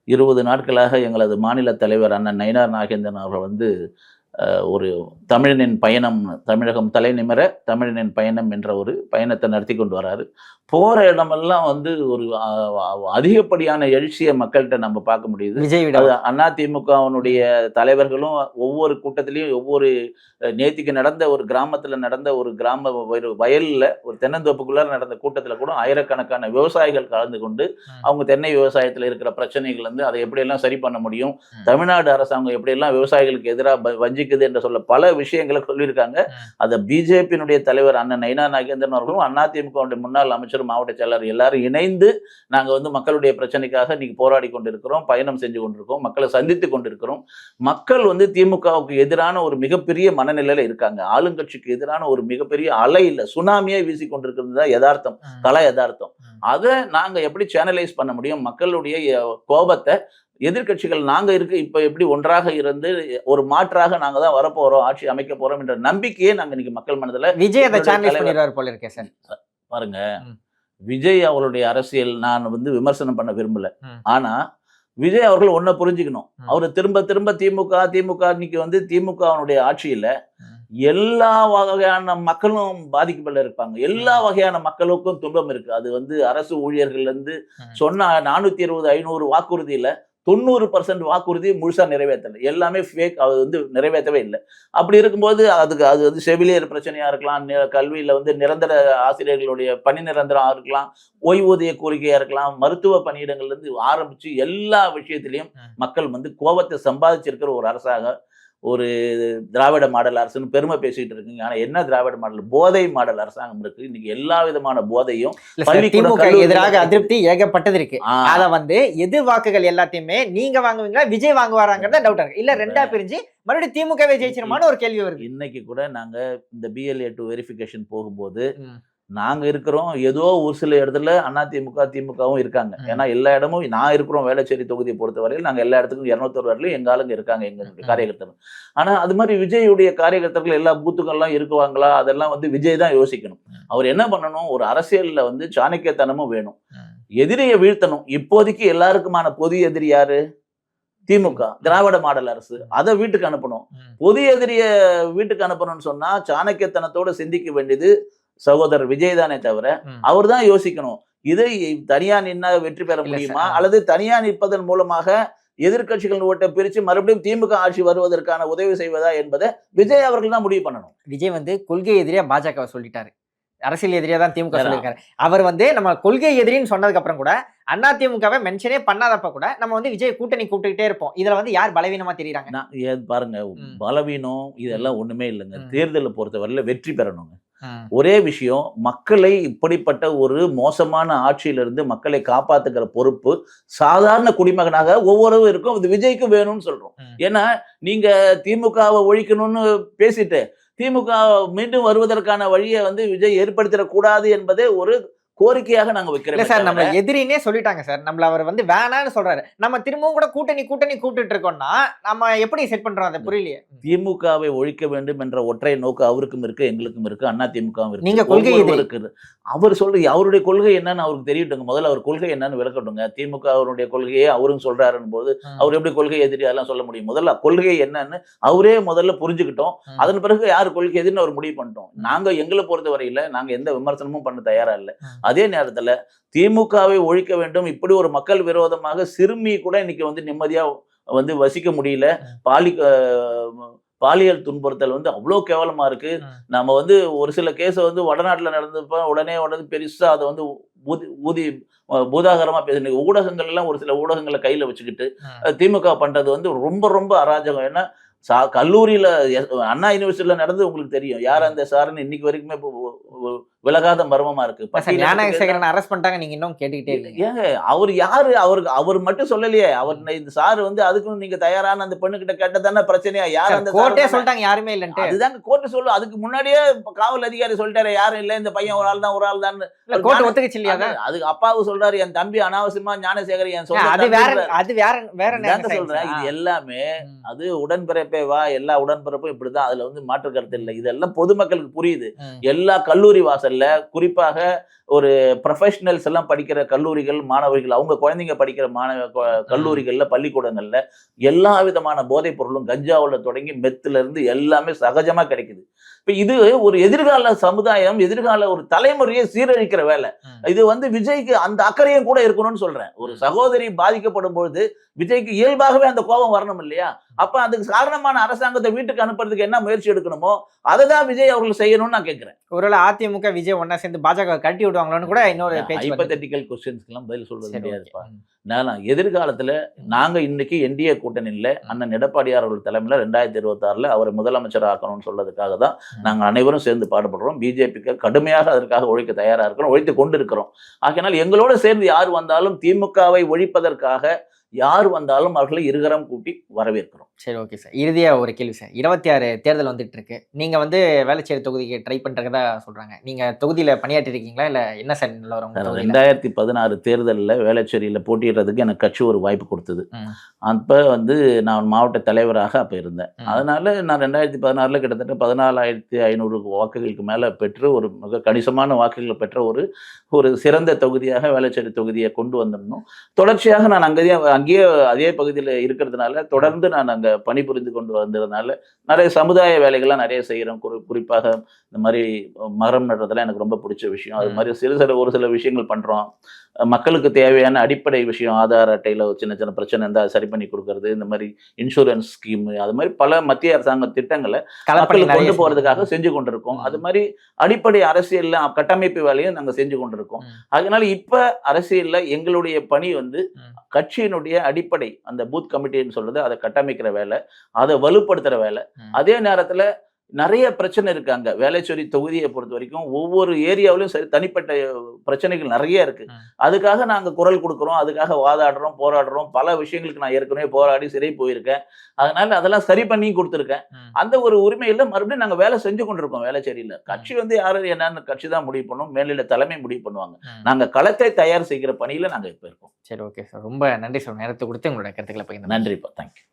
இருபது நாட்களாக எங்களது மாநில தலைவர் அண்ணன் நயினார் நாகேந்திரன் அவர்கள் வந்து ஒரு தமிழனின் பயணம் தமிழகம் தலை நிமிர தமிழனின் பயணம் என்ற ஒரு பயணத்தை நடத்தி கொண்டு வராரு போகிற இடமெல்லாம் வந்து ஒரு அதிகப்படியான எழுச்சியை மக்கள்கிட்ட நம்ம பார்க்க முடியுது விஜய் அது அதிமுகவினுடைய தலைவர்களும் ஒவ்வொரு கூட்டத்திலையும் ஒவ்வொரு நேத்திக்கு நடந்த ஒரு கிராமத்துல நடந்த ஒரு கிராம ஒரு வயல்ல ஒரு தென்னந்தோப்புக்குள்ள நடந்த கூட்டத்துல கூட ஆயிரக்கணக்கான விவசாயிகள் கலந்து கொண்டு. அவங்க தென்னை விவசாயத்துல இருக்கிற பிரச்சனைகள் வந்து அதை எப்படியெல்லாம் சரி பண்ண முடியும். தமிழ்நாடு அரசாங்கம் எப்படியெல்லாம் விவசாயிகளுக்கு எதிராக வஞ்சிக்குது என்று சொல்ல பல விஷயங்களை சொல்லியிருக்காங்க. அதை பிஜேபியினுடைய தலைவர் அண்ணன் நைனா நாகேந்திரன் அவர்களும் அதிமுகவுடைய முன்னாள் அமைச்சர் மாவட்ட செயலர் எல்லாரும் இணைந்து நாங்க வந்து மக்களுடைய பிரச்சனைக்காக இன்னைக்கு போராடி கொண்டிருக்கிறோம் பயணம் செஞ்சு கொண்டிருக்கோம் மக்களை சந்தித்து கொண்டிருக்கிறோம் மக்கள் வந்து திமுகவுக்கு எதிரான ஒரு மிகப்பெரிய மனநிலையில இருக்காங்க ஆளுங்கட்சிக்கு எதிரான ஒரு மிகப்பெரிய அலை இல்ல சுனாமியே வீசி கொண்டிருக்கிறது தான் யதார்த்தம். கலை யதார்த்தம். அதை நாங்க எப்படி சேனலைஸ் பண்ண முடியும் மக்களுடைய கோபத்தை எதிர்க்கட்சிகள் நாங்க இருக்க இப்ப எப்படி ஒன்றாக இருந்து ஒரு மாற்றாக நாங்க தான் வரப்போறோம் ஆட்சி அமைக்க போறோம் என்ற நம்பிக்கையே நாங்க இன்னைக்கு மக்கள் மனதுல விஜய் அதை சேனலைஸ் போல இருக்கே சார் பாருங்க. விஜய் அவருடைய அரசியல் நான் வந்து விமர்சனம் பண்ண விரும்பல. ஆனா விஜய் அவர்கள் ஒன்ன புரிஞ்சுக்கணும். அவர் திரும்ப திரும்ப திமுக திமுக இன்னைக்கு வந்து திமுக அவனுடைய ஆட்சியில. எல்லா வகையான மக்களும் பாதிக்கப்பட இருப்பாங்க எல்லா வகையான மக்களுக்கும் துன்பம் இருக்கு அது வந்து அரசு ஊழியர்கள்ல இருந்து. சொன்ன நானூத்தி இருபது ஐநூறு வாக்குறுதியில தொண்ணூறு பர்சன்ட் வாக்குறுதி முழுசா நிறைவேற்றல எல்லாமே ஃபேக் அது வந்து நிறைவேற்றவே இல்லை அப்படி இருக்கும்போது அதுக்கு அது வந்து செவிலியர் பிரச்சனையா இருக்கலாம் நி- கல்வியில வந்து நிரந்தர ஆசிரியர்களுடைய பணி நிரந்தரம் இருக்கலாம் ஓய்வூதிய கோரிக்கையா இருக்கலாம் மருத்துவ பணியிடங்கள்ல இருந்து ஆரம்பிச்சு எல்லா விஷயத்திலையும். மக்கள் வந்து கோபத்தை சம்பாதிச்சிருக்கிற ஒரு அரசாக ஒரு திராவிட மாடல் அரசுன்னு பெருமை பேசிட்டு இருக்குங்க. ஆனா என்ன திராவிட மாடல்? போதை மாடல் அரசாங்கம் இருக்கு. இன்னைக்கு எல்லா விதமான போதையும் திமுக எதிராக. அதிருப்தி ஏகப்பட்டது இருக்கு. அத வந்து எது வாக்குகள் எல்லாத்தையுமே நீங்க வாங்குவீங்களா விஜய் வாங்குவாராங்கிறத டவுட் இருக்கு. இல்ல ரெண்டா பிரிஞ்சு மறுபடியும் திமுகவே ஜெயிச்சிருமான்னு ஒரு கேள்வி வருது. இன்னைக்கு கூட நாங்க இந்த பிஎல்ஏ டு வெரிஃபிகேஷன் போகும்போது. நாங்க இருக்கிறோம். ஏதோ ஒரு சில இடத்துல அதிமுக திமுகவும் இருக்காங்க. ஏன்னா எல்லா இடமும் நான் இருக்கிறோம். வேளச்சேரி தொகுதியை பொறுத்தவரையில் நாங்க எல்லா இடத்துக்கும் இருநூத்தொரு வரலையும் எங்க ஆளுங்க இருக்காங்க. எங்க. காரியகர்த்தர்கள். ஆனா அது மாதிரி விஜயுடைய காரியகர்த்தர்கள் எல்லா பூத்துக்கள்லாம் இருக்குவாங்களா? அதெல்லாம் வந்து விஜய் தான் யோசிக்கணும். அவர் என்ன பண்ணணும்? ஒரு அரசியல்ல வந்து சாணக்கியத்தனமும் வேணும். எதிரியை வீழ்த்தணும். இப்போதைக்கு எல்லாருக்குமான பொது எதிரி யாரு? திமுக திராவிட மாடல் அரசு. அதை வீட்டுக்கு அனுப்பணும். பொது எதிரிய வீட்டுக்கு அனுப்பணும்னு சொன்னா சாணக்கியத்தனத்தோட சிந்திக்க வேண்டியது சகோதரர் விஜய் தானே தவிர. அவர் தான் யோசிக்கணும் இதை தனியா நின்னா வெற்றி பெற முடியுமா. அல்லது தனியா நிற்பதன் மூலமாக எதிர்க்கட்சிகள் ஓட்டை பிரிச்சு மறுபடியும் திமுக ஆட்சி வருவதற்கான உதவி செய்வதா என்பதை விஜய் அவர்கள் தான் முடிவு பண்ணணும் விஜய் வந்து கொள்கை எதிரியா பாஜக சொல்லிட்டாரு அரசியல் எதிரியா தான் திமுக. சொல்லியிருக்காரு அவர் வந்து நம்ம கொள்கை எதிரின்னு சொன்னதுக்கு அப்புறம் கூட அண்ணா திமுகவை மென்ஷனே பண்ணாதப்ப கூட நம்ம வந்து விஜய் கூட்டணி கூப்பிட்டுக்கிட்டே இருப்போம் இதுல வந்து யார் பலவீனமா தெரியுறாங்க பாருங்க. பலவீனம் இதெல்லாம் ஒண்ணுமே இல்லைங்க. தேர்தலை பொறுத்தவரையில வெற்றி பெறணுங்க ஒரே விஷயம் மக்களை இப்படிப்பட்ட ஒரு மோசமான ஆட்சியிலிருந்து மக்களை காப்பாத்துக்கிற பொறுப்பு சாதாரண குடிமகனாக ஒவ்வொருவருக்கும் இது விஜய்க்கு வேணும்னு சொல்றோம். ஏன்னா நீங்க திமுகவை ஒழிக்கணும்னு பேசிட்டு திமுக மீண்டும் வருவதற்கான வழியை வந்து விஜய் ஏற்படுத்திடக்கூடாது என்பதே ஒரு கோரிக்கையாக நாங்க வைக்கிறோம் சார் நம்ம எதிரினே சொல்லிட்டாங்க சார். நம்மள அவர் வந்து வேணான்னு சொல்றாரு. நம்ம திரும்பவும் கூட கூட்டணி கூட்டணி கூப்பிட்டு இருக்கோம்னா நம்ம எப்படி செட் பண்றோம் அதை புரியலையே? திமுகவை ஒழிக்க வேண்டும் என்ற ஒற்றை நோக்கு அவருக்கும் இருக்கு எங்களுக்கும் இருக்கு அண்ணா திமுகவும் இருக்கு. நீங்க கொள்கை எதிரி. ஒவ்வொருவருக்கு இருக்கு. அவர் சொல்ற அவருடைய கொள்கை என்னன்னு அவருக்கு தெரியட்டுங்க. முதல்ல அவர் கொள்கை என்னன்னு விளக்கட்டுங்க. திமுக அவருடைய கொள்கையே அவரும் சொல்றாருன்னு போது அவர் எப்படி கொள்கை எதிரி அதெல்லாம் சொல்ல முடியும்? முதல்ல கொள்கை என்னன்னு அவரே முதல்ல புரிஞ்சுக்கிட்டோம். அதன் பிறகு யார் கொள்கை எதிரின்னு அவர் முடிவு பண்ணிட்டோம். நாங்க எங்களை பொறுத்த வரையில நாங்க எந்த விமர்சனமும் பண்ண தயாரா இல்லை. அதே நேரத்துல திமுகவை ஒழிக்க வேண்டும். இப்படி ஒரு மக்கள் விரோதமாக சிறுமி கூட இன்னைக்கு வந்து நிம்மதியா வந்து வசிக்க முடியல. பாலி பாலியல் துன்புறுத்தல் வந்து அவ்வளோ கேவலமா இருக்கு. ம். நம்ம வந்து ஒரு சில கேஸை வந்து வடநாட்டுல நடந்தப்ப உடனே உடனே பெருசா அதை வந்து ஊதி ஊதி அஹ், பூதாகரமா பேச ஊடகங்கள் எல்லாம் ஒரு சில ஊடகங்களை கையில வச்சுக்கிட்டு திமுக பண்றது வந்து ரொம்ப ரொம்ப அராஜகம். ஏன்னா சா கல்லூரியில அண்ணா யூனிவர்சிட்டியில நடந்து உங்களுக்கு தெரியும். யார் அந்த சாருன்னு இன்னைக்கு வரைக்குமே விலகாத மர்மமா இருக்கு. ஞானசேகரன் அரெஸ்ட் பண்ணிட்டாங்க நீங்க இன்னும் கேட்டுக்கிட்டே இருக்கீங்க. ஏங்க அவர் யாரு? அவருக்கு அவர் மட்டும் சொல்லலையே. அவர் இந்த சார் வந்து அதுக்கும் நீங்க தயாரான அந்த பெண்ணு கிட்ட கேட்டதானே பிரச்சனையா? யார் அந்த கோர்ட்டே சொல்லிட்டாங்க யாருமே இல்லன்ட்டு. அதுதாங்க கோர்ட்டு சொல்லு. அதுக்கு முன்னாடியே காவல் அதிகாரி சொல்லிட்டாரு யாரும் இல்ல இந்த பையன் ஒரு ஆள் தான் ஒரு ஆள் தான் கோர்ட் ஒத்துக்குச்சு இல்லையா அதை? அப்பாவு சொல்றாரு என் தம்பி அனாவசியமா ஞானசேகர் என் சொந்த அது வேற. அது வேற வேற சொல்றேன். இது. எல்லாமே. அது உடன்பிறப்பே வா எல்லா உடன்பிறப்பும் இப்படிதான். அதுல வந்து மாற்று கருத்து இல்லை. இதெல்லாம் பொதுமக்களுக்கு புரியுது. எல்லா கல்லூரி குறிப்பாக ஒரு ப்ரொஃபஷனல்ஸ் எல்லாம் படிக்கிற கல்லூரிகள் மாணவர்கள் அவங்க குழந்தைங்க படிக்கிற மாணவ கல்லூரிகள்ல பள்ளிக்கூடங்கள்ல எல்லா விதமான போதைப் பொருளும் கஞ்சாவுல தொடங்கி மெத்துல இருந்து எல்லாமே சகஜமா கிடைக்குது. இப்ப இது ஒரு எதிர்கால சமுதாயம் எதிர்கால ஒரு தலைமுறையை சீரழிக்கிற வேலை. இது வந்து விஜய்க்கு அந்த அக்கறையும் கூட இருக்கணும்னு சொல்றேன். ஒரு சகோதரி பாதிக்கப்படும் பொழுது விஜய்க்கு இயல்பாகவே அந்த கோபம் வரணும் இல்லையா? அப்ப அதுக்கு காரணமான அரசாங்கத்தை வீட்டுக்கு அனுப்புறதுக்கு என்ன முயற்சி எடுக்கணுமோ அதை தான் விஜய் அவர்கள் செய்யணும்னு நான் கேட்கிறேன். ஒருவேளை அதிமுக விஜய் ஒன்னா சேர்ந்து பாஜக கட்டி விடுவாங்களோன்னு கூட இன்னொரு. ஹைப்பத்தட்டிக்கல் கொஸ்டின்ஸ்க்கெல்லாம் பதில் சரி, முடியாதுப்பா. நான் எதிர்காலத்துல நாங்க இன்னைக்கு என்டிஏ கூட்டணியில அண்ணன் எடப்பாடியார் அவர்கள் தலைமையில ரெண்டாயிரத்தி இருபத்தி அவரை முதலமைச்சர் ஆக்கணும்னு சொல்றதுக்காக தான் ம். நாங்க அனைவரும் சேர்ந்து பாடுபடுறோம் பிஜேபிக்கு கடுமையாக அதற்காக ஒழிக்க தயாரா இருக்கிறோம் ஒழித்து கொண்டு இருக்கிறோம் ஆகையினால் எங்களோட சேர்ந்து யார் வந்தாலும் திமுகவை ஒழிப்பதற்காக யார் வந்தாலும் அவர்களை இருகரம் கூட்டி வரவேற்கிறோம். சரி ஓகே சார் இறுதியா ஒரு கேள்வி சார் இருபத்தி ஆறு தேர்தல் வந்துட்டு இருக்கு நீங்க வந்து வேளச்சேரி தொகுதிக்கு ட்ரை பண்றதா சொல்றாங்க. நீங்க தொகுதியில பணியாற்றி இருக்கீங்களா இல்ல என்ன சார் நிலவரம்? ரெண்டாயிரத்தி பதினாறு தேர்தலில் வேளச்சேரியில் போட்டியிடுறதுக்கு எனக்கு கட்சி ஒரு வாய்ப்பு கொடுத்தது. அப்போ வந்து நான் மாவட்ட தலைவராக அப்போ இருந்தேன். அதனால நான் ரெண்டாயிரத்தி பதினாறில் கிட்டத்தட்ட பதினாலாயிரத்தி ஐநூறு வாக்குகளுக்கு மேலே பெற்று ஒரு மிக கணிசமான வாக்குகளை பெற்ற ஒரு ஒரு சிறந்த தொகுதியாக வேளச்சேரி தொகுதியை கொண்டு வந்திருந்தோம். தொடர்ச்சியாக நான் அங்கேயே அங்கேயே அதே பகுதியில் இருக்கிறதுனால தொடர்ந்து நான் அங்கே பணிபுரிந்து கொண்டு வந்ததுனால நிறைய சமுதாய வேலைகள்லாம் நிறைய செய்கிறோம் குறி குறிப்பாக இந்த மாதிரி மரம் நடுறதெல்லாம் எனக்கு ரொம்ப பிடிச்ச விஷயம். அது. மாதிரி சிறு சிறு ஒரு சில விஷயங்கள் பண்ணுறோம் மக்களுக்கு தேவையான அடிப்படை விஷயம் ஆதார் அட்டையில் சின்ன சின்ன பிரச்சனை இருந்தால் சரி பண்ணி கொடுக்கறது இந்த மாதிரி இன்சூரன்ஸ் ஸ்கீம் அது மாதிரி பல மத்திய அரசாங்க திட்டங்களை மக்களுக்கு கொண்டு போறதுக்காக செஞ்சீங்க. செஞ்சு கொண்டிருக்கோம். அது மாதிரி அடிப்படை அரசியல்ல கட்டமைப்பு வேலையும் நாங்க செஞ்சு கொண்டிருக்கோம். அதனால இப்ப அரசியல்ல எங்களுடைய பணி வந்து. கட்சியினுடைய அடிப்படை அந்த பூத் கமிட்டின்னு சொல்றது அதை கட்டமைக்கிற வேலை அதை வலுப்படுத்துற வேலை. அதே நேரத்துல நிறைய பிரச்சனை இருக்கு அங்க. வேலைச்சேரி தொகுதியை பொறுத்த வரைக்கும் ஒவ்வொரு ஏரியாவிலும் சரி தனிப்பட்ட பிரச்சனைகள் நிறைய இருக்கு. அதுக்காக நாங்க குரல் கொடுக்குறோம் அதுக்காக வாதாடுறோம் போராடுறோம். பல விஷயங்களுக்கு நான் ஏற்கனவே போராடி சிறை போயிருக்கேன். அதனால அதெல்லாம் சரி பண்ணி கொடுத்துருக்கேன். அந்த ஒரு உரிமையில மறுபடியும் நாங்க வேலை செஞ்சு கொண்டிருக்கோம் வேலைச்சேரியில கட்சி வந்து யாரு என்னன்னு கட்சி தான் முடிவு பண்ணும். மேலிட தலைமை முடிவு பண்ணுவாங்க. ம். நாங்க களத்தை தயார் செய்கிற பணியில நாங்க இப்ப இருக்கோம். சரி ஓகே சார். ரொம்ப நன்றி சார். நேரத்தை கொடுத்து உங்களோட கருத்துக்களை பகிர்ந்து நன்றிப்பா. தேங்க்யூ